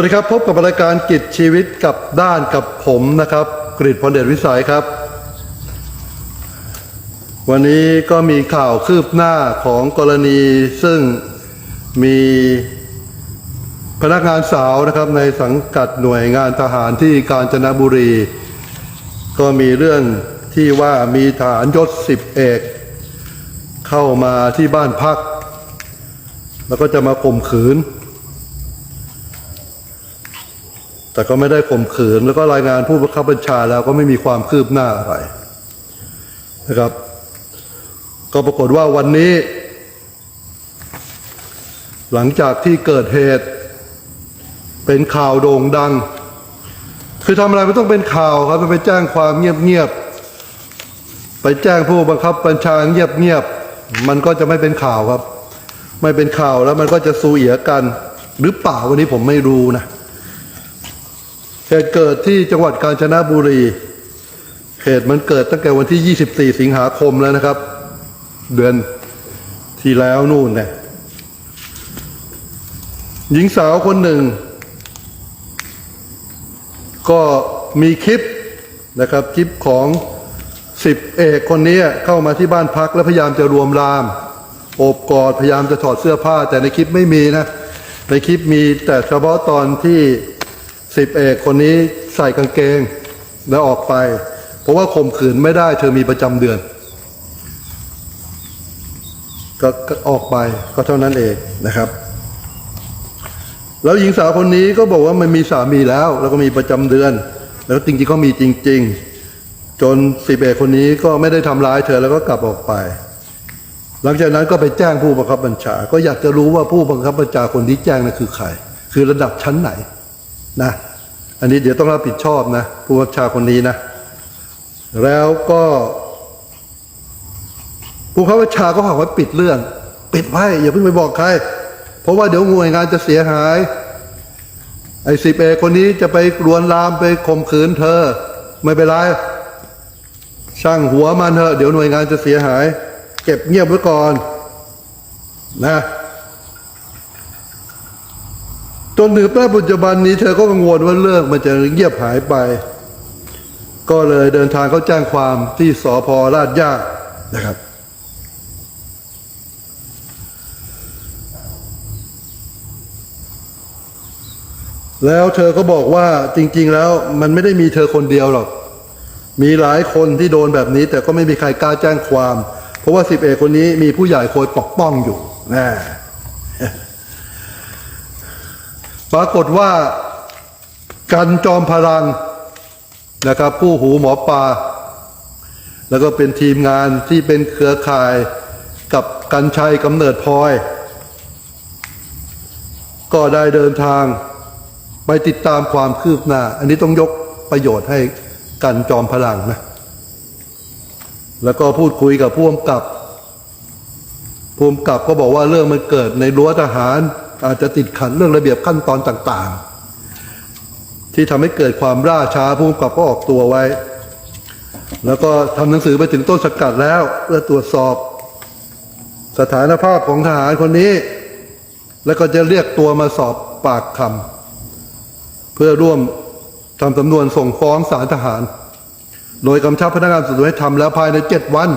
วัสดีครับพบกับรายการกิจชีวิตกับด้านกับผมนะครับ กริตพลเดชวิสัยครับ วันนี้ก็มีข่าวคืบหน้าของกรณีซึ่งมีพนักงานสาวนะครับในสังกัดหน่วยงานทหารที่กาญจนบุรี ก็มีเรื่องที่ว่ามีฐานยศสิบเอก เข้ามาที่บ้านพัก แล้วก็จะมาข่มขืน แต่ก็ไม่ได้ข่มขืนแล้วก็รายงานผู้บังคับบัญชาแล้วก็ไม่มีความคืบหน้าอะไรนะครับ ก็ปรากฏว่าวันนี้ หลังจากที่เกิดเหตุ เป็นข่าวโด่งดัง คือทำอะไรไม่ต้องเป็นข่าวครับไปแจ้งความเงียบๆไปแจ้งผู้บังคับบัญชาเงียบๆมันก็จะไม่เป็นข่าวครับ ไม่เป็นข่าวแล้วมันก็จะสูเอียกัน หรือเปล่าวันนี้ผมไม่รู้นะ เหตุเกิดที่จังหวัดกาญจนบุรี เหตุมันเกิดตั้งแต่วันที่ 24 สิงหาคมแล้วนะครับ เดือนที่แล้วนู่นเนี่ยหญิงสาวคนหนึ่ง ก็มีคลิปนะครับคลิปของสิบเอกคนนี้เข้ามาที่บ้านพักแล้วพยายามจะรวมราม โอบกอดพยายามจะถอดเสื้อผ้า แต่ในคลิปไม่มีนะ ในคลิปมีแต่เฉพาะตอนที่ สิบเอกคนนี้ใส่กางเกงแล้วออกไป เพราะว่าข่มขืนไม่ได้เธอมีประจำเดือนก็ก็ออกไปก็เท่านั้นเองนะครับ แล้วหญิงสาวคนนี้ก็บอกว่ามันมีสามีแล้ว แล้วก็มีประจำเดือน แล้วจริงๆก็มีจริง ๆ จนสิบเอกคนนี้ก็ไม่ได้ทำร้ายเธอแล้วก็กลับออกไป หลังจากนั้นก็ไปแจ้งผู้บังคับบัญชา ก็อยากจะรู้ว่าผู้บังคับบัญชาคนที่แจ้งนั้นคือใคร คือระดับชั้นไหนนะ อันนี้เดี๋ยวต้องรับผิดชอบนะผู้บัญชาคนนี้นะ แล้วก็ผู้บังคัญชาก็บอกว่าปิดเรื่อง ปิดไว้อย่าเพิ่งไปบอกใคร เพราะว่าเดี๋ยวหน่วยงานจะเสียหายไอ้สิบเอคนนี้จะไปลวนลามไปข่มขืนเธอ ไม่เป็นไรช่างหัวมันเถอะเดี๋ยวหน่วยงานจะเสียหาย เก็บเงียบไว้ก่อน นะ จนถึงปัจจุบันนี้เธอก็กังวลว่าเรื่องมันจะเงียบหายไป ก็เลยเดินทางเข้าแจ้งความที่สพลาดย่านะครับ แล้วเธอก็บอกว่าจริง ๆ แล้วมันไม่ได้มีเธอคนเดียวหรอก มีหลายคนที่โดนแบบนี้ แต่ก็ไม่มีใครกล้าแจ้งความ เพราะว่าสิบเอกคนนี้มีผู้ใหญ่คอยปกป้องอยู่นะ ปรากฏว่ากันจอมพลังนะครับผู้หูหมอปลาแล้วก็เป็นทีมงานที่เป็นเครือข่ายกับกันชัยกำเนิดพลอย ก็ได้เดินทางไปติดตามความคืบหน้า อันนี้ต้องยกประโยชน์ให้กันจอมพลังนะ แล้วก็พูดคุยกับผู้กำกับผู้กำกับก็บอกว่าเรื่องมันเกิดในรั้วทหาร อาจจะติดขัดเรื่องระเบียบขั้นตอนต่างๆ ที่ทำให้เกิดความล่าช้าผู้กำกับก็ออกตัวไว้ แล้วก็ทำหนังสือไปถึงต้นสกัดแล้วเพื่อตรวจสอบ สถานภาพของทหารคนนี้ แล้วก็จะเรียกตัวมาสอบปากคำเพื่อร่วมทำสำนวนส่งฟ้องศาลทหาร โดยกำชับพนักงานสอบสวนให้ทำแล้วภายในเจ็ดวัน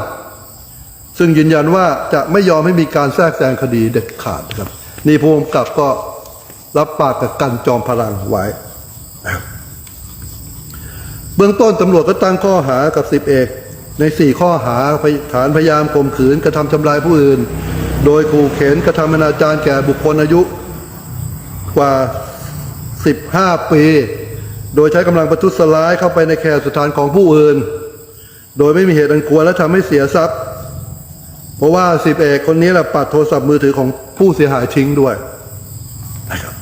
ซึ่งยืนยันว่าจะไม่ยอมให้มีการแทรกแซงคดีเด็ดขาดครับ นี่ผู้กำกับก็รับปากกับกันจอมพลังไว้ เบื้องต้นตำรวจก็ตั้งข้อหากับสิบเอกในสี่ข้อหาฐานพยายามข่มขืนกระทำทำลายผู้อื่น โดยขู่เข็นกระทำอนาจารแก่บุคคลอายุ กว่า 15 ปี โดยใช้กำลังประทุษร้ายเข้าไปในแคสถานของผู้อื่น โดยไม่มีเหตุอันควรและทำให้เสียทรัพย์ เพราะว่าสิบเอกคนนี้แหละปัดโทรศัพท์มือถือของ ผู้เสียหายทิ้งด้วยนะครับ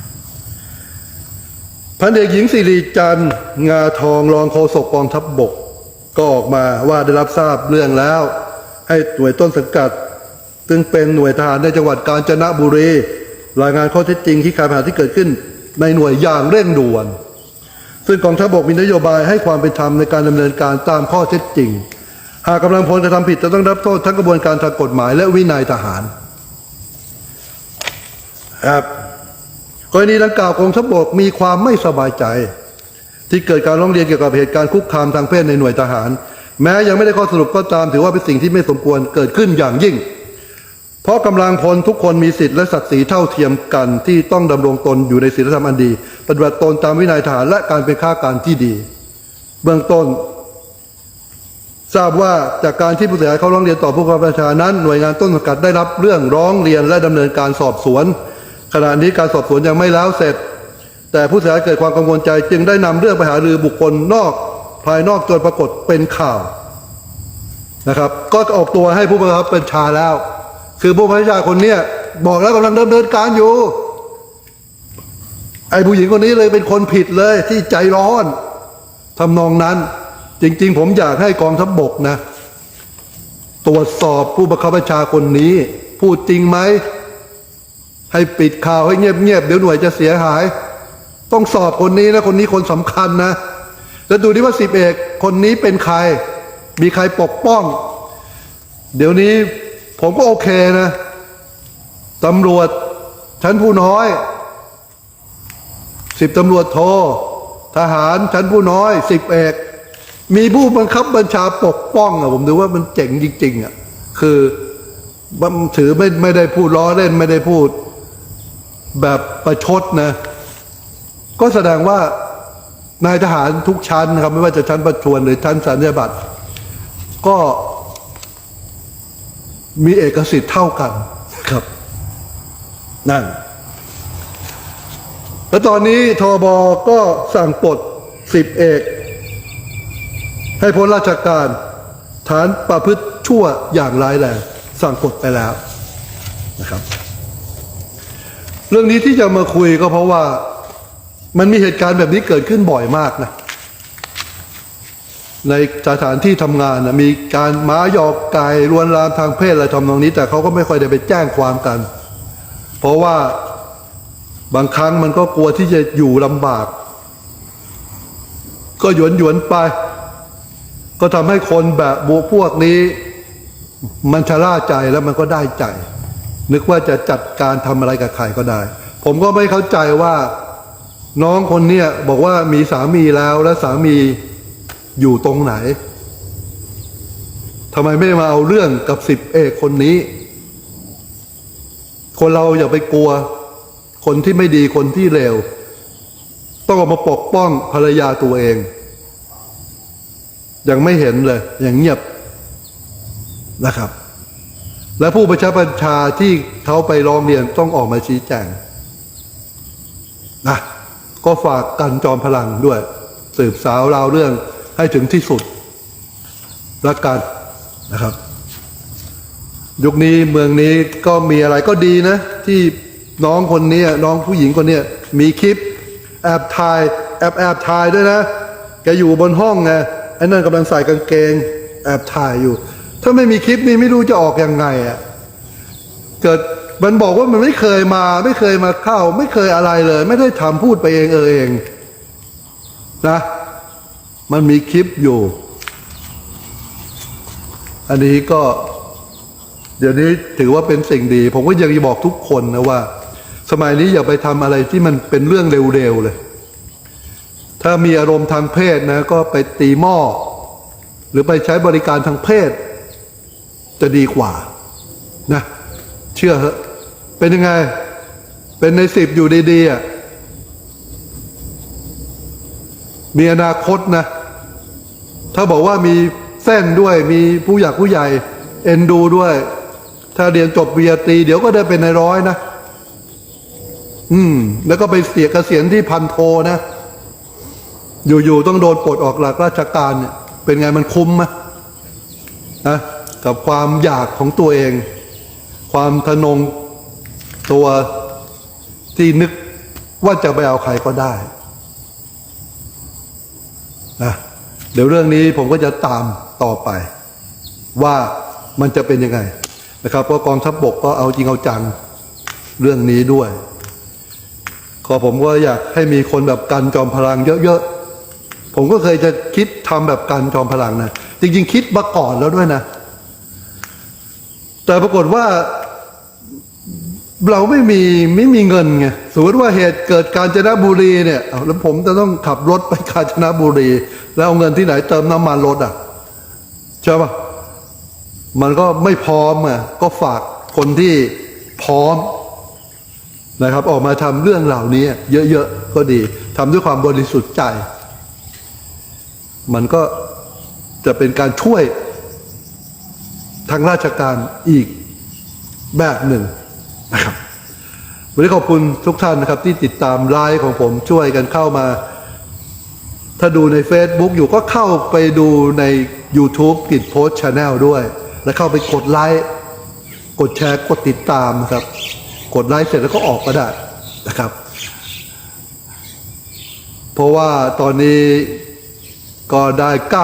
พันเอกหญิงสิริจันทร์งาทองรองโฆษกกองทัพบบก ก็ออกมาว่าได้รับทราบเรื่องแล้ว ให้หน่วยต้นสังกัด ซึ่งเป็นหน่วยทหารในจังหวัดกาญจนบุรีรายงานข้อเท็จจริงที่การปัญหาที่เกิดขึ้นในหน่วยอย่างเร่งด่วน ซึ่งกองทัพบกมีนโยบายให้ความเป็นธรรมในการดำเนินการตามข้อเท็จจริง หากกำลังพลกระทำผิดจะต้องรับโทษทั้งกระบวนการทางกฎหมายและวินัยทหาร กรณีดังกล่าวกองทัพบกมีความไม่สบายใจ ที่เกิดการร้องเรียนเกี่ยวกับเหตุการณ์คุกคามทางเพศในหน่วยทหาร แม้ยังไม่ได้ข้อสรุปก็ตามถือว่าเป็นสิ่งที่ไม่สมควรเกิดขึ้นอย่างยิ่ง เพราะกำลังพลทุกคนมีสิทธิและศักดิ์ศรีเท่าเทียมกันที่ต้องดำรงตนอยู่ในศีลธรรมอันดี ปฏิบัติตนตามวินัยทหารและการเป็นข้าการที่ดี เบื้องต้นทราบว่าจากการที่ผู้เสียหายเขาร้องเรียนต่อผู้บังคับบัญชานั้นหน่วยงานต้นสังกัดได้รับเรื่องร้องเรียนและดำเนินการสอบสวน ขณะนี้การสอบสวนยังไม่แล้วเสร็จ แต่ผู้เสียหายเกิดความกังวลใจจึงได้นำเรื่องไปหารือบุคคลนอกภายนอกจนปรากฏเป็นข่าวนะครับ ก็ออกตัวให้ผู้บังคับบัญชาแล้ว คือผู้บังคับบัญชาคนเนี้ยบอกแล้วกำลังดำเนินการอยู่ ไอ้ผู้หญิงคนนี้เลยเป็นคนผิดเลยที่ใจร้อนทำนองนั้น จริง ๆ ผมอยากให้กองทัพบบกนะ ตรวจสอบผู้บังคับบัญชาคนนี้ พูดจริงไหม ให้ปิดข่าวให้เงียบๆเดี๋ยวหน่วยจะเสียหาย ต้องสอบคนนี้นะคนนี้คนสำคัญนะ แล้วดูดิว่าสิบเอกคนนี้เป็นใคร มีใครปกป้อง เดี๋ยวนี้ผมก็โอเคนะตำรวจชั้นผู้น้อยสิบตำรวจโททหารชั้นผู้น้อยสิบเอกมีผู้บังคับบัญชาปกป้องอะผมดูว่ามันเจ๋งจริงๆอะคือมันถือไม่ไม่ได้พูดล้อเล่นไม่ได้พูด แบบประชดนะ ก็แสดงว่านายทหารทุกชั้นนะครับไม่ว่าจะชั้นประชวนหรือชั้นสัญญาบัตรก็มีเอกสิทธิ์เท่ากันครับ นั่น แล้วตอนนี้ทบก็สั่งปลดสิบเอก ให้พ้นราชการ ฐานประพฤติชั่วอย่างร้ายแรง สั่งปลดไปแล้วนะครับ เรื่องนี้ที่จะมาคุยก็เพราะว่ามันมีเหตุการณ์แบบนี้เกิดขึ้นบ่อยมากนะในสถานที่ทำงานนะมีการม้าหยอกไก่ลวนลามทางเพศอะไรทำนองนี้ แต่เขาก็ไม่ค่อยได้ไปแจ้งความกัน เพราะว่าบางครั้งมันก็กลัวที่จะอยู่ลำบาก ก็หยวนหยวนไป ก็ทำให้คนแบบบวพวกนี้ มันชะล่าใจแล้วมันก็ได้ใจ นึกว่าจะจัดการทำอะไรกับใครก็ได้ ผมก็ไม่เข้าใจว่าน้องคนเนี้ยบอกว่ามีสามีแล้วและสามีอยู่ตรงไหนทำไมไม่มาเอาเรื่องกับสิบเอกคนนี้ คนเราอย่าไปกลัว คนที่ไม่ดีคนที่เลวต้องออกมาปกป้องภรรยาตัวเอง ยังไม่เห็นเลยอย่างเงียบนะครับ และผู้ประชาบัญชาที่เขาไปร้องเรียนต้องออกมาชี้แจงนะก็ฝากกันจอมพลังด้วย สืบสาวราวเรื่องให้ถึงที่สุดละกันนะครับ ยุคนี้เมืองนี้ก็มีอะไรก็ดีนะ ที่น้องคนนี้น้องผู้หญิงคนนี้มีคลิปแอบถ่ายแอบแอบถ่ายด้วยนะแกอยู่บนห้องไงไอ้นั่นกำลังใส่กางเกง แอบถ่ายอยู่ ถ้าไม่มีคลิปนี้ไม่รู้จะออกยังไงอะ่ะเกิดมันบอกว่ามันไม่เคยมา ไม่เคยมาเข้า ไม่เคยอะไรเลย ไม่ได้ทำพูดไปเองเออเองนะมันมีคลิปอยู่ อันนี้ก็ เดี๋ยวนี้ถือว่าเป็นสิ่งดี ผมก็ยากจะบอกทุกคนนะว่า สมัยนี้อย่าไปทำอะไรที่มันเป็นเรื่องเร็วๆเลย ถ้ามีอารมณ์ทางเพศนะ ก็ไปตีหม้อหรือไปใช้บริการทางเพศ จะดีกว่านะเชื่อเหอะเป็นยังไง เป็นในสิบอยู่ดีๆอะมีอนาคตนะ ถ้าบอกว่ามีเส้นด้วยมีผู้อยากผู้ใหญ่ เอ็นดูด้วย ถ้าเรียนจบปริญญาตรีเดี๋ยวก็ได้เป็นในร้อยนะ อืม แล้วก็ไปเสียเกษียณที่พันโทนะ อยู่ๆต้องโดนปลดออกหลักราชการเนี่ย เป็นไงมันคุ้มไหมนะ กับความอยากของตัวเอง ความทะนงตัวที่นึกว่าจะไปเอาใครก็ได้นะเดี๋ยวเรื่องนี้ผมก็จะตามต่อไป ว่ามันจะเป็นยังไงนะครับเพราะกองทัพบบกก็เอาจริงเอาจังเรื่องนี้ด้วยก็ผมก็อยากให้มีคนแบบกันจอมพลังเยอะๆ ผมก็เคยจะคิดทำแบบกันจอมพลังนะ จริงๆ คิดมาก่อนแล้วด้วยนะ แต่ปรากฏว่าเราไม่มีไม่มีเงินไงสมมติว่าเหตุเกิดกาญจนบุรีเนี่ยแล้วผมจะต้องขับรถไปกาญจนบุรี แล้วเอาเงินที่ไหนเติมน้ำมันรถอะใช่ปะมันก็ไม่พร้อมอะก็ฝากคนที่พร้อมนะครับ ออกมาทำเรื่องเหล่านี้ เยอะๆก็ดีทำด้วยความบริสุทธิ์ใจ มันก็จะเป็นการช่วย ทางราชการอีกแบบหนึ่งนะครับ วันนี้ขอบคุณทุกท่านนะครับ ที่ติดตามไลฟ์ของผมช่วยกันเข้ามา ถ้าดูใน Facebook อยู่ก็เข้าไปดูใน YouTube กิดโพสชาแนลด้วย แล้วเข้าไปกดไลค์กดแชร์กดติดตามครับ กดไลค์เสร็จแล้วก็ออกก็ได้นะครับ เพราะว่าตอนนี้ก็ได้ 9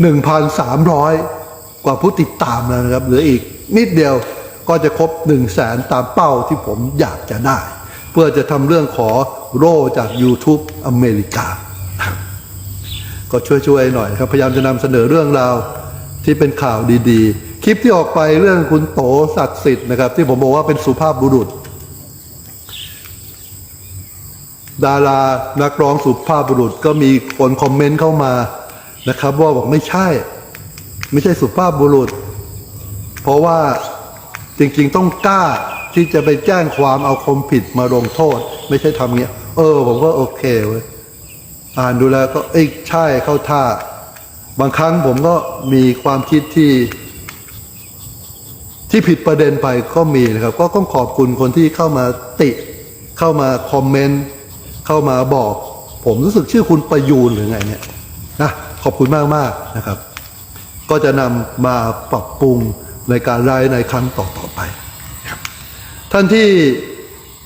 1,300 กว่าผู้ติดตามแล้วนะครับเหลืออีกนิดเดียวก็จะครบหนึ่งแสนตามเป้าที่ผมอยากจะได้ เพื่อจะทำเรื่องขอโร่จาก YouTube อเมริกา ก็ช่วยๆหน่อยครับ พยายามจะนำเสนอเรื่องราวที่เป็นข่าวดีๆ คลิปที่ออกไปเรื่องคุณโตศักดิ์สิทธิ์นะครับ ที่ผมบอกว่าเป็นสุภาพบุรุษ ดารานักร้องสุภาพบุรุษก็มีคนคอมเมนต์เข้ามานะครับ ว่าบอกไม่ใช่ ไม่ใช่สุภาพบุรุษ เพราะว่าจริงๆต้องกล้าที่จะไปแจ้งความเอาคมผิดมาลงโทษ ไม่ใช่ทำเงี้ย เออ ผมก็โอเคเว้ยอ่านดูแล้วก็เอ้ยใช่เข้าท่า บางครั้งผมก็มีความคิดที่ ที่ผิดประเด็นไปก็มีนะครับ ก็ต้องขอบคุณคนที่เข้ามาติ เข้ามาคอมเมนต์เข้ามาบอก ผมรู้สึกชื่อคุณประยูนหรือไงเนี่ยนะขอบคุณมากมากๆนะครับ ก็จะนำมาปรับปรุงในการไลฟ์ในครั้งต่อๆไปครับท่านที่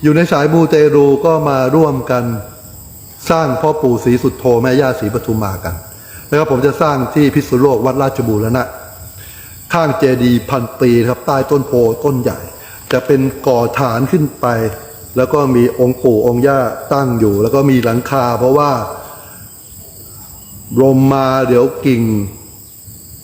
อยู่ในสายมูเตรูก็มาร่วมกันสร้างพ่อปู่ศรีสุดโธแม่ย่าศรีปทุมมากันนะครับผมจะสร้างที่พิษณุโลกวัดราชบูรณะ ข้างเจดีย์พันปีครับใต้ต้นโพต้นใหญ่ จะเป็นก่อฐานขึ้นไป แล้วก็มีองค์ปู่องค์ย่าตั้งอยู่ แล้วก็มีหลังคา เพราะว่าลมมาเดี๋ยวกิ่ง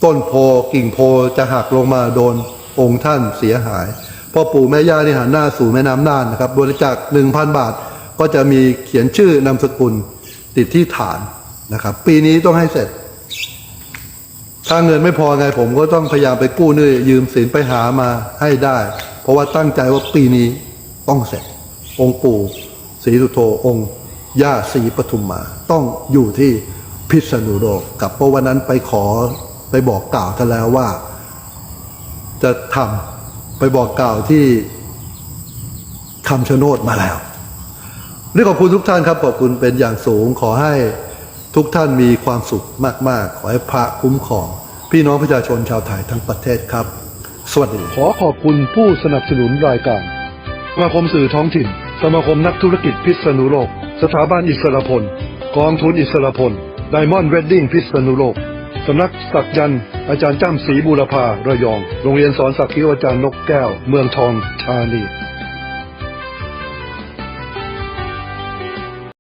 ต้นโพกิ่งโพจะหักลงมาโดนองค์ท่านเสียหายพ่อปู่แม่ย่านี่หันหน้าสู่แม่น้ำน่านนะครับบริจาคหนึ่งพันบาทก็จะมีเขียนชื่อนามสกุลติดที่ฐานนะครับ ปีนี้ต้องให้เสร็จ ถ้าเงินไม่พอไงผมก็ต้องพยายามไปกู้นี้ยืมสินไปหามาให้ได้ เพราะว่าตั้งใจว่าปีนี้ต้องเสร็จ องค์ปู่ศรีสุโธองค์ย่าศรีปทุมมา ต้องอยู่ที่พิษณุโลกกับเพราะวันนั้นไปขอ ไปบอกกล่าวท่านแล้วว่า จะทำไปบอกกล่าวที่คำชะโนดมาแล้วนี่ขอบคุณทุกท่านครับขอบคุณเป็นอย่างสูงขอให้ทุกท่านมีความสุขมาก ๆ ขอให้พระคุ้มครอง พี่น้องประชาชนชาวไทยทั้งประเทศครับ สวัสดี ขอขอบคุณผู้สนับสนุนรายการสมาคมสื่อท้องถิ่น สมาคมนักธุรกิจพิษณุโลก สถาบันอิสรพล กองทุนอิสรพล ไดมอนด์เวดดิ้งพิษณุโลก สำนักสักยันอาจารย์จ้ำศรีบูรพาระยอง โรงเรียนสอนสักคิวอาจารย์นกแก้ว เมืองทองธานี